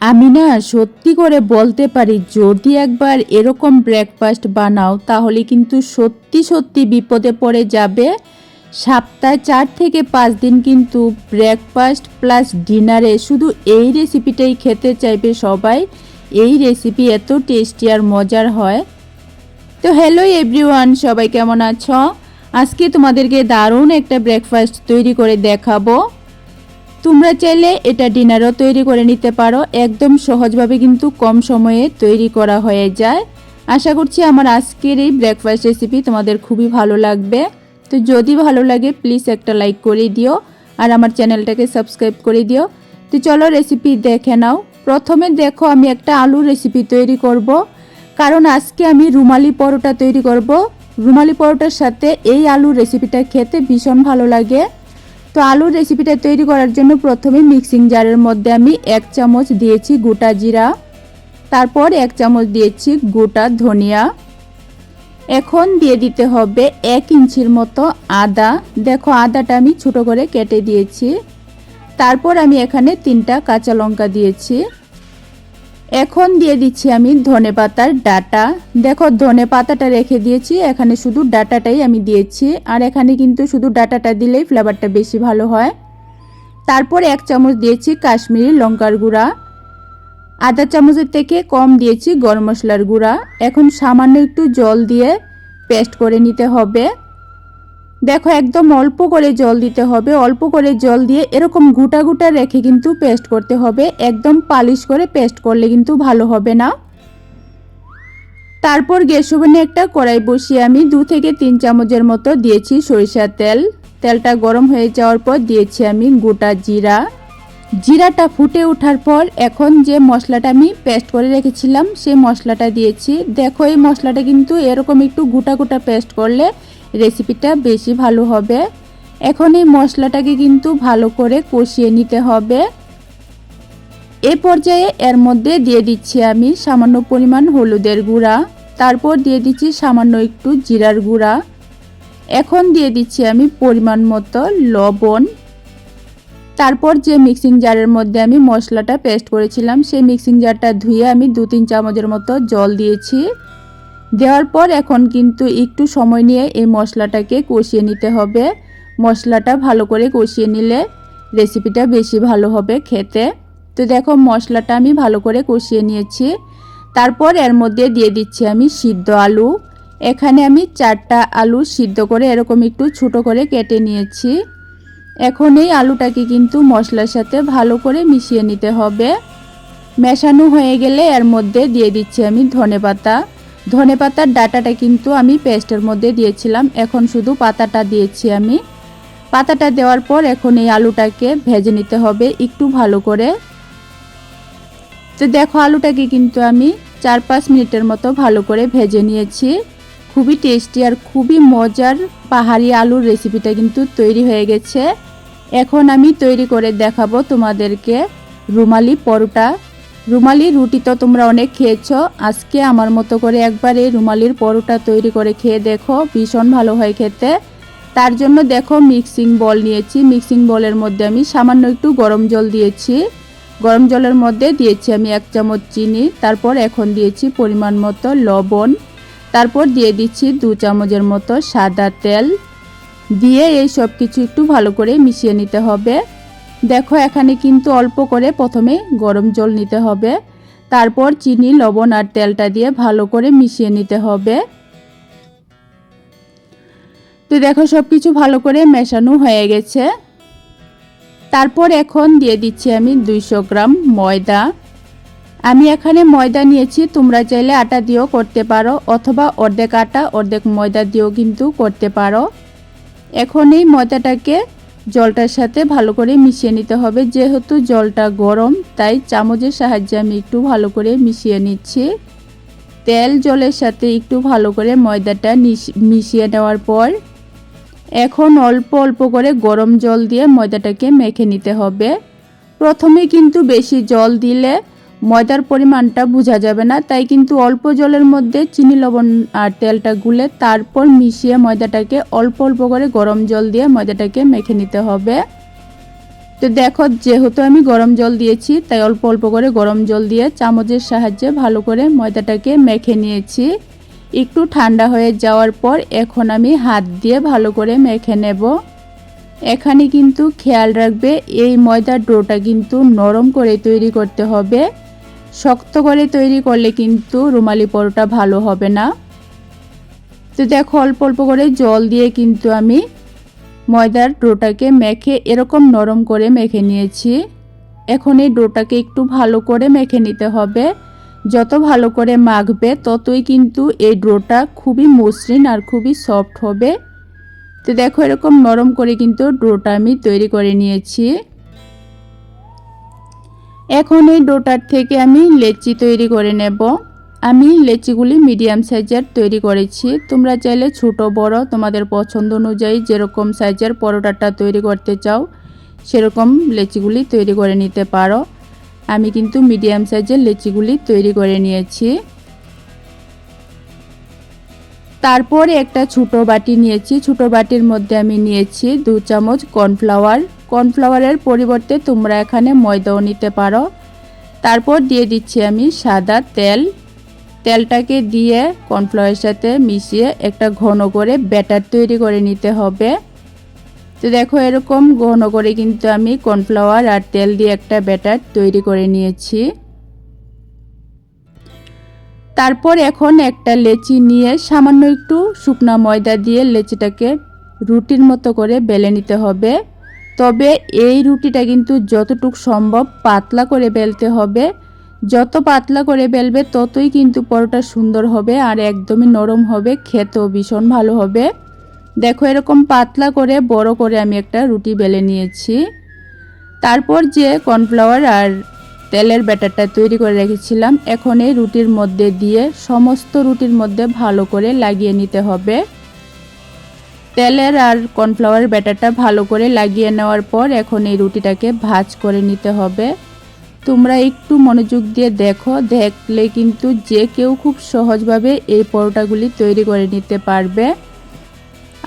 আমি না সত্যি করে বলতে পারি, যদি একবার এরকম ব্রেকফাস্ট বানাও, তাহলে কিন্তু সত্যি সত্যি বিপদে পড়ে যাবে। সপ্তাহে চার থেকে পাঁচ দিন কিন্তু ব্রেকফাস্ট প্লাস ডিনারে শুধু এই রেসিপিটাই খেতে চাইবে সবাই। এই রেসিপি এত টেস্টি আর মজার হয়। তো হ্যালো এভরিওয়ান সবাই কেমন আছো? আজকে তোমাদেরকে দারুণ একটা ব্রেকফাস্ট তৈরি করে দেখাবো। তোমরা চাইলে এটা ডিনারও তৈরি করে নিতে পারো। একদম সহজভাবে কিন্তু কম সময়ে তৈরি করা হয়ে যায়। আশা করছি আমার আজকের এই ব্রেকফাস্ট রেসিপি তোমাদের খুবই ভালো লাগবে। তো যদি ভালো লাগে প্লিজ একটা লাইক করে দিও আর আমার চ্যানেলটাকে সাবস্ক্রাইব করে দিও। তো চলো রেসিপি দেখে নাও। প্রথমে দেখো, আমি একটা আলু রেসিপি তৈরি করব। কারণ আজকে আমি রুমালি পরোটা তৈরি করব। রুমালি পরোটার সাথে এই আলু রেসিপিটা খেতে ভীষণ ভালো লাগে। তো আলুর রেসিপিটা তৈরি করার জন্য প্রথমে মিক্সিং জারের মধ্যে আমি এক চামচ দিয়েছি গোটা জিরা, তারপর এক চামচ দিয়েছি গোটা ধনিয়া। এখন দিয়ে দিতে হবে এক ইঞ্চির মতো আদা। দেখো, আদাটা আমি ছোট করে কেটে দিয়েছি। তারপর আমি এখানে তিনটা কাঁচা লঙ্কা দিয়েছি। এখন দিয়ে দিচ্ছি আমি ধনে পাতার ডাটা। দেখো ধনে পাতাটা রেখে দিয়েছি। এখানে শুধু ডাটাটাই আমি দিয়েছি। আর এখানে কিন্তু শুধু ডাটাটা দিলেই ফ্লেভারটা বেশি ভালো হয়। তারপর এক চামচ দিয়েছি কাশ্মীরি লঙ্কার গুঁড়া। আধা চামচের থেকে কম দিয়েছি গরম মশলার গুঁড়া। এখন সামান্য একটু জল দিয়ে পেস্ট করে নিতে হবে। দেখো, একদম অল্প করে জল দিতে হবে। অল্প করে জল দিয়ে এরকম গুটা গুটা রেখে কিন্তু পেস্ট করতে হবে। একদম পালিশ করে পেস্ট করলে কিন্তু ভালো হবে না। তারপর গ্যাস ওভেনে একটা কড়াই বসিয়ে আমি দু থেকে তিন চামচের মতো দিয়েছি সরিষার তেল। তেলটা গরম হয়ে যাওয়ার পর দিয়েছি আমি গোটা জিরা। জিরাটা ফুটে ওঠার পর এখন যে মশলাটা আমি পেস্ট করে রেখেছিলাম, সেই মশলাটা দিয়েছি। দেখো, এই মশলাটা কিন্তু এরকম একটু গোটা গোটা পেস্ট করলে রেসিপিটা বেশি ভালো হবে। এখন এই মশলাটাকে কিন্তু ভালো করে কষিয়ে নিতে হবে। এ পর্যায়ে এর মধ্যে দিয়ে দিচ্ছি আমি সামান্য পরিমাণ হলুদের গুঁড়া। তারপর দিয়ে দিচ্ছি সামান্য একটু জিরার গুঁড়া। এখন দিয়ে দিচ্ছি আমি পরিমাণ মতো লবণ। তারপর যে মিক্সিং জারের মধ্যে আমি মশলাটা পেস্ট করেছিলাম, সেই মিক্সিং জারটা ধুয়ে আমি দু তিন চামচের মতো জল দিয়েছি। দেওয়ার পর এখন কিন্তু একটু সময় নিয়ে এই মশলাটাকে কষিয়ে নিতে হবে। মশলাটা ভালো করে কষিয়ে নিলে রেসিপিটা বেশি ভালো হবে খেতে। তো দেখো মশলাটা আমি ভালো করে কষিয়ে নিয়েছি। তারপর এর মধ্যে দিয়ে দিচ্ছি আমি সিদ্ধ আলু। এখানে আমি চারটা আলু সিদ্ধ করে এরকম একটু ছোট করে কেটে নিয়েছি। এখন এই আলুটাকে কিন্তু মশলার সাথে ভালো করে মিশিয়ে নিতে হবে। মেশানো হয়ে গেলে এর মধ্যে দিয়ে দিচ্ছি আমি ধনে পাতা ধনে পাতার ডাটাটা কিন্তু আমি পেস্টের মধ্যে দিয়েছিলাম। এখন শুধু পাতাটা দিয়েছি আমি। পাতাটা দেওয়ার পর এখন এই আলুটাকে ভেজে নিতে হবে একটু ভালো করে। তো দেখো আলুটাকে কিন্তু আমি চার পাঁচ মিনিটের মতো ভালো করে ভেজে নিয়েছি। খুবই টেস্টি আর খুবই মজার পাহাড়ি আলুর রেসিপিটা কিন্তু তৈরি হয়ে গেছে। এখন আমি তৈরি করে দেখাবো তোমাদেরকে রুমালি পরোটা রুমালি রুটি তো তোমরা অনেক খেয়েছো। আজকে আমার মতো করে একবার এই রুমালির পরোটা তৈরি করে খেয়ে দেখো, ভীষণ ভালো হয় খেতে। তার জন্য দেখো মিক্সিং বল নিয়েছি। মিক্সিং বলের মধ্যে আমি সামান্য একটু গরম জল দিয়েছি। গরম জলের মধ্যে দিয়েছি আমি এক চামচ চিনি, তারপর এখন দিয়েছি পরিমাণ মতো লবণ। তারপর দিয়ে দিচ্ছি দু চামচের মতো সাদা তেল। দিয়ে এই সব কিছু একটু ভালো করে মিশিয়ে নিতে হবে। দেখো, এখানে কিন্তু অল্প করে প্রথমে গরম জল নিতে হবে। তারপর চিনি, লবণ আর তেলটা দিয়ে ভালো করে মিশিয়ে নিতে হবে। তো দেখো সব কিছু ভালো করে মেশানো হয়ে গেছে। তারপর এখন দিয়ে দিচ্ছি আমি দুইশো গ্রাম ময়দা। আমি এখানে ময়দা নিয়েছি, তোমরা চাইলে আটা দিয়েও করতে পারো, অথবা অর্ধেক আটা, অর্ধেক ময়দা দিয়েও কিন্তু করতে পারো। এখন এই ময়দাটাকে জলটার সাথে ভালো করে মিশিয়ে নিতে হবে। যেহেতু জলটা গরম, তাই চামচের সাহায্যে আমি একটু ভালো করে মিশিয়ে নিচ্ছি। তেল জলের সাথে একটু ভালো করে ময়দাটা মিশিয়ে নেওয়ার পর এখন অল্প অল্প করে গরম জল দিয়ে ময়দাটাকে মেখে নিতে হবে। প্রথমে কিন্তু বেশি জল দিলে ময়দার পরিমাণটা বোঝা যাবে না, তাই কিন্তু অল্প জলের মধ্যে চিনি, লবণ আর তেলটা গুলে তারপর মিশিয়ে ময়দাটাকে অল্প অল্প করে গরম জল দিয়ে ময়দাটাকে মেখে নিতে হবে। তো দেখো, যেহেতু আমি গরম জল দিয়েছি, তাই অল্প অল্প করে গরম জল দিয়ে চামচের সাহায্যে ভালো করে ময়দাটাকে মেখে নিয়েছি। একটু ঠান্ডা হয়ে যাওয়ার পর এখন আমি হাত দিয়ে ভালো করে মেখে নেব। এখানে কিন্তু খেয়াল রাখবে, এই ময়দার ডোটা কিন্তু নরম করে তৈরি করতে হবে। শক্ত করে তৈরি করলে কিন্তু রুমালি পরোটা ভালো হবে না। তো দেখো অল্প অল্প করে জল দিয়ে কিন্তু আমি ময়দার ডোটাকে মেখে এরকম নরম করে মেখে নিয়েছি। এখন এই ডোটাকে একটু ভালো করে মেখে নিতে হবে। যত ভালো করে মাখবে ততই কিন্তু এই ডোটা খুবই মসৃণ আর খুবই সফট হবে। তো দেখো এরকম নরম করে কিন্তু ডোটা আমি তৈরি করে নিয়েছি। এখন এই ডোটার থেকে আমি লেচি তৈরি করে নেব। আমি লেচিগুলি মিডিয়াম সাইজের তৈরি করেছি। তোমরা চাইলে ছোট, বড়, তোমাদের পছন্দ অনুযায়ী যেরকম সাইজের পরোটাটা তৈরি করতে চাও, সেরকম লেচিগুলি তৈরি করে নিতে পারো। আমি কিন্তু মিডিয়াম সাইজের লেচিগুলি তৈরি করে নিয়েছি। তারপর একটা ছোট বাটি নিয়েছি। ছোট বাটির মধ্যে আমি নিয়েছি দু চামচ কর্নফ্লাওয়ার। কর্নফ্লাওয়ারের পরিবর্তে তোমরা এখানে ময়দাও নিতে পারো। তারপর দিয়ে দিচ্ছি আমি সাদা তেল। তেলটাকে দিয়ে কর্নফ্লাওয়ারের সাথে মিশিয়ে একটা ঘন করে ব্যাটার তৈরি করে নিতে হবে। তো দেখো এরকম ঘন করে কিন্তু আমি কর্নফ্লাওয়ার আর তেল দিয়ে একটা ব্যাটার তৈরি করে নিয়েছি। তারপর এখন একটা লেচি নিয়ে সামান্য একটু শুকনো ময়দা দিয়ে লেচিটাকে রুটির মতো করে বেলে নিতে হবে। তবে এই রুটিটা কিন্তু যতটুক সম্ভব পাতলা করে বেলতে হবে। যত পাতলা করে বেলবে ততই কিন্তু পরোটা সুন্দর হবে আর একদমই নরম হবে, খেতেও ভীষণ ভালো হবে। দেখো এরকম পাতলা করে, বড় করে আমি একটা রুটি বেলে নিয়েছি। তারপর যে কর্নফ্লাওয়ার আর তেলের ব্যাটারটা তৈরি করে রেখেছিলাম। এখন এই রুটির মধ্যে দিয়ে সমস্ত রুটির মধ্যে ভালো করে লাগিয়ে নিতে হবে। তেলের আর কর্নফ্লাওয়ার ব্যাটারটা ভালো করে লাগিয়ে নেওয়ার পর এখন এই রুটিটাকে ভাজ করে নিতে হবে। তোমরা একটু মনোযোগ দিয়ে দেখো, দেখলে কিন্তু যে কেউ খুব সহজভাবে এই পরোটাগুলি তৈরি করে নিতে পারবে।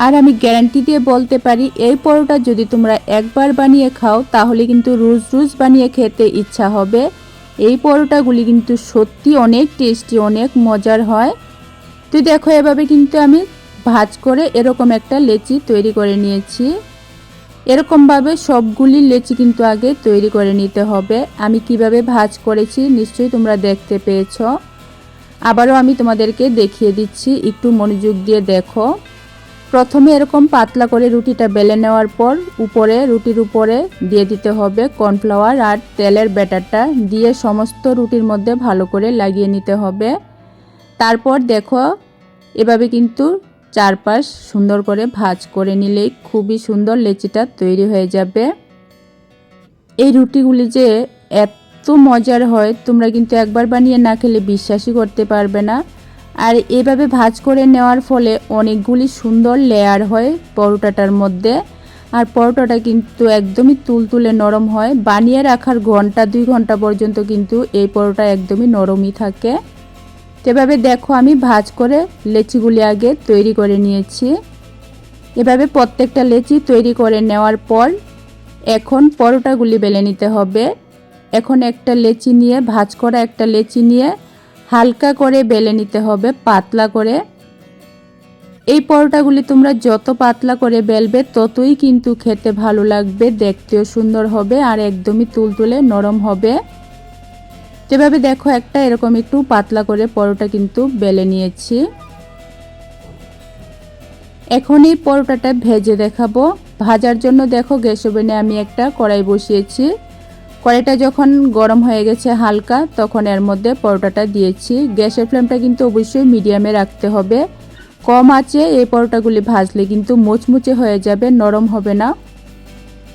আর আমি গ্যারান্টি দিয়ে বলতে পারি, এই পরোটা যদি তোমরা একবার বানিয়ে খাও, তাহলে কিন্তু রোজ রোজ বানিয়ে খেতে ইচ্ছা হবে। এই পরোটাগুলি কিন্তু সত্যি অনেক টেস্টি, অনেক মজার হয়। তো দেখো, এভাবে কিন্তু আমি ভাজ করে এরকম একটা লেচি তৈরি করে নিয়েছি। এরকমভাবে সবগুলি লেচি কিন্তু আগে তৈরি করে নিতে হবে। আমি কীভাবে ভাজ করেছি নিশ্চয়ই তোমরা দেখতে পেয়েছ। আবারও আমি তোমাদেরকে দেখিয়ে দিচ্ছি, একটু মনোযোগ দিয়ে দেখো। প্রথমে এরকম পাতলা করে রুটিটা বেলে নেওয়ার পর উপরে, রুটির উপরে দিয়ে দিতে হবে কর্নফ্লাওয়ার আর তেলের ব্যাটারটা দিয়ে সমস্ত রুটির মধ্যে ভালো করে লাগিয়ে নিতে হবে। তারপর দেখো, এভাবে কিন্তু চারপাশ সুন্দর করে ভাজ করে নিলেই খুবই সুন্দর লেচিটা তৈরি হয়ে যাবে। এই রুটিগুলি যে এত মজার হয়, তোমরা কিন্তু একবার বানিয়ে না খেলে বিশ্বাসই করতে পারবে না। আর এভাবে ভাজ করে নেওয়ার ফলে অনেকগুলি সুন্দর লেয়ার হয় পরোটাটার মধ্যে। আর পরোটাটা কিন্তু একদমই তুলতুলে নরম হয়। বানিয়ে রাখার ঘণ্টা দুই ঘণ্টা পর্যন্ত কিন্তু এই পরোটা একদমই নরমই থাকে। এভাবে দেখো আমি ভাজ করে লেচিগুলি আগে তৈরি করে নিয়েছি। এভাবে প্রত্যেকটা লেচি তৈরি করে নেওয়ার পর এখন পরোটাগুলি বেলে নিতে হবে। এখন একটা লেচি নিয়ে, ভাজ করা একটা লেচি নিয়ে হালকা করে বেলে নিতে হবে, পাতলা করে। এই পরোটাগুলি তোমরা যত পাতলা করে বেলবে, ততই কিন্তু খেতে ভালো লাগবে, দেখতেও সুন্দর হবে আর একদমই তুলতুলে নরম হবে। যেভাবে দেখো একটা, এরকম একটু পাতলা করে পরোটা কিন্তু বেলে নিয়েছি। এখন এই পরোটাটা ভেজে দেখাবো। ভাজার জন্য দেখো গ্যাস ওভেনে আমি একটা কড়াই বসিয়েছি। কড়াইটা যখন গরম হয়ে গেছে হালকা, তখন এর মধ্যে পরোটাটা দিয়েছি। গ্যাসের ফ্লেমটা কিন্তু অবশ্যই মিডিয়ামে রাখতে হবে। কম আছে এই পরোটাগুলি ভাজলে কিন্তু মুচমুচে হয়ে যাবে, নরম হবে না।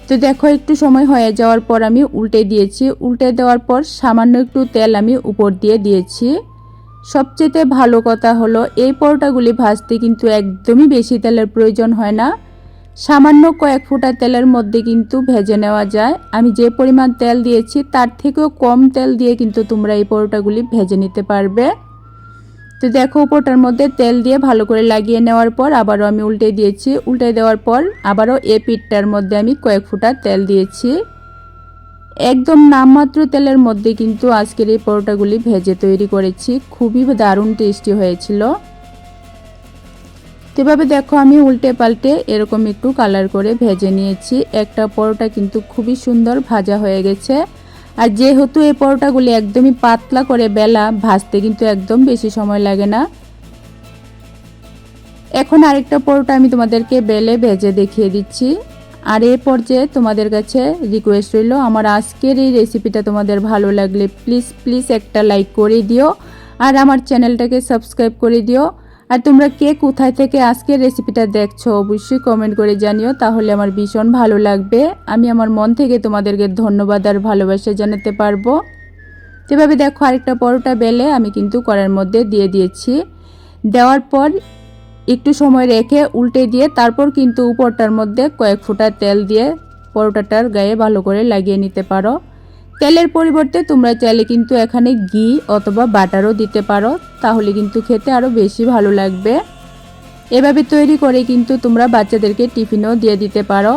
তো দেখো, একটু সময় হয়ে যাওয়ার পর আমি উল্টে দিয়েছি। উল্টে দেওয়ার পর সামান্য একটু তেল আমি উপর দিয়ে দিয়েছি। সবচেয়ে ভালো কথা হলো, এই পরোটাগুলি ভাজতে কিন্তু একদমই বেশি তেলের প্রয়োজন হয় না। সামান্য কয়েক ফোঁটা তেলের মধ্যে কিন্তু ভেজে নেওয়া যায়। আমি যে পরিমাণ তেল দিয়েছি, তার থেকেও কম তেল দিয়ে কিন্তু তোমরা এই পরোটাগুলি ভেজে নিতে পারবে। তো দেখো, উপরটার মধ্যে তেল দিয়ে ভালো করে লাগিয়ে নেওয়ার পর আবারও আমি উল্টে দিয়েছি। উল্টে দেওয়ার পর আবারও এ পিঠটার মধ্যে আমি কয়েক ফোঁটা তেল দিয়েছি। একদম নামমাত্র তেলের মধ্যে কিন্তু আজকের এই পরোটাগুলি ভেজে তৈরি করেছি। খুবই দারুণ টেস্টি হয়েছিল। তো এভাবে দেখো আমি উল্টে পাল্টে এরকম একটু কালার করে ভেজে নিয়েছি। একটা পরোটা কিন্তু খুবই সুন্দর ভাজা হয়ে গেছে। আর যেহেতু এই পরোটাগুলি একদমই পাতলা করে বেলা, ভাজতে কিন্তু একদম বেশি সময় লাগে না। এখন আরেকটা পরোটা আমি তোমাদেরকে বেলে ভেজে দেখিয়ে দিচ্ছি। আর এ পর্যায়ে তোমাদের কাছে রিকোয়েস্ট রইল, আমার আজকের এই রেসিপিটা তোমাদের ভালো লাগলে প্লিজ প্লিজ একটা লাইক করে দিও। আর আমার চ্যানেলটাকে সাবস্ক্রাইব করে দিও। আর তোমরা কে কোথায় থেকে আজকের রেসিপিটা দেখছ, অবশ্যই কমেন্ট করে জানিও, তাহলে আমার ভীষণ ভালো লাগবে। আমি আমার মন থেকে তোমাদেরকে ধন্যবাদ আর ভালোবাসা জানাতে পারব। যেভাবে দেখো আরেকটা পরোটা বেলে আমি কিন্তু কড়ার মধ্যে দিয়ে দিয়েছি। দেওয়ার পর একটু সময় রেখে উল্টে দিয়ে তারপর কিন্তু উপরটার মধ্যে কয়েক ফোঁটা তেল দিয়ে পরোটাটার গায়ে ভালো করে লাগিয়ে নিতে পারো। তেলের পরিবর্তে তোমরা চাইলে কিন্তু এখানে ঘি অথবা বাটারও দিতে পারো, তাহলে কিন্তু খেতে আরও বেশি ভালো লাগবে। এভাবে তৈরি করে কিন্তু তোমরা বাচ্চাদেরকে টিফিনও দিয়ে দিতে পারো,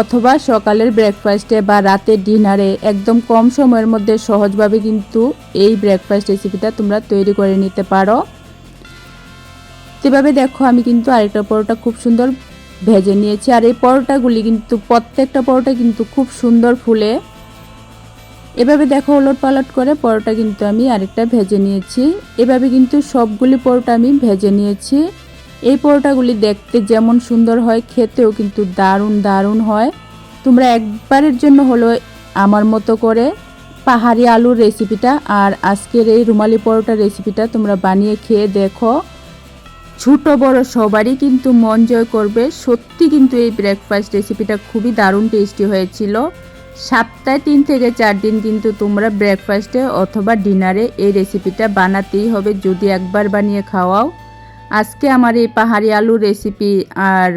অথবা সকালের ব্রেকফাস্টে বা রাতের ডিনারে একদম কম সময়ের মধ্যে সহজভাবে কিন্তু এই ব্রেকফাস্ট রেসিপিটা তোমরা তৈরি করে নিতে পারো। যেভাবে দেখো, আমি কিন্তু আরেকটা পরোটা খুব সুন্দর ভেজে নিয়েছি, আর এই পরোটাগুলি কিন্তু, প্রত্যেকটা পরোটা কিন্তু খুব সুন্দর ফুলে। এভাবে দেখো ওলট পালট করে পরোটা কিন্তু আমি আরেকটা ভেজে নিয়েছি। এভাবে কিন্তু সবগুলি পরোটা আমি ভেজে নিয়েছি। এই পরোটাগুলি দেখতে যেমন সুন্দর হয়, খেতেও কিন্তু দারুণ দারুণ হয়। তোমরা একবারের জন্য হলো আমার মতো করে পাহাড়ি আলুর রেসিপিটা আর আজকের এই রুমালি পরোটার রেসিপিটা তোমরা বানিয়ে খেয়ে দেখো। ছোট, বড় সবারই কিন্তু মন জয় করবে। সত্যি কিন্তু এই ব্রেকফাস্ট রেসিপিটা খুবই দারুণ টেস্টি হয়েছিল। সপ্তাহে তিন থেকে চার দিন কিন্তু তোমরা ব্রেকফাস্টে অথবা ডিনারে এই রেসিপিটা বানাতেই হবে। যদি একবার বানিয়ে খাওয়াও, আজকে আমার এই পাহাড়ি আলুর রেসিপি আর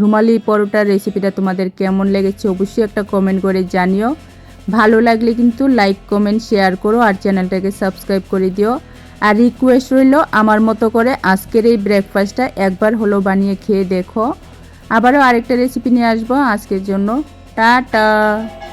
রুমালি পরোটার রেসিপিটা তোমাদের কেমন লেগেছে অবশ্যই একটা কমেন্ট করে জানিও। ভালো লাগলে কিন্তু লাইক কমেন্ট শেয়ার করো আর চ্যানেলটাকে সাবস্ক্রাইব করে দিও। আর রিকোয়েস্ট রইল আমার মতো করে আজকের এই ব্রেকফাস্টটা একবার হলো বানিয়ে খেয়ে দেখো। আবারও আরেকটা রেসিপি নিয়ে আসব আজকের জন্য। Dadah.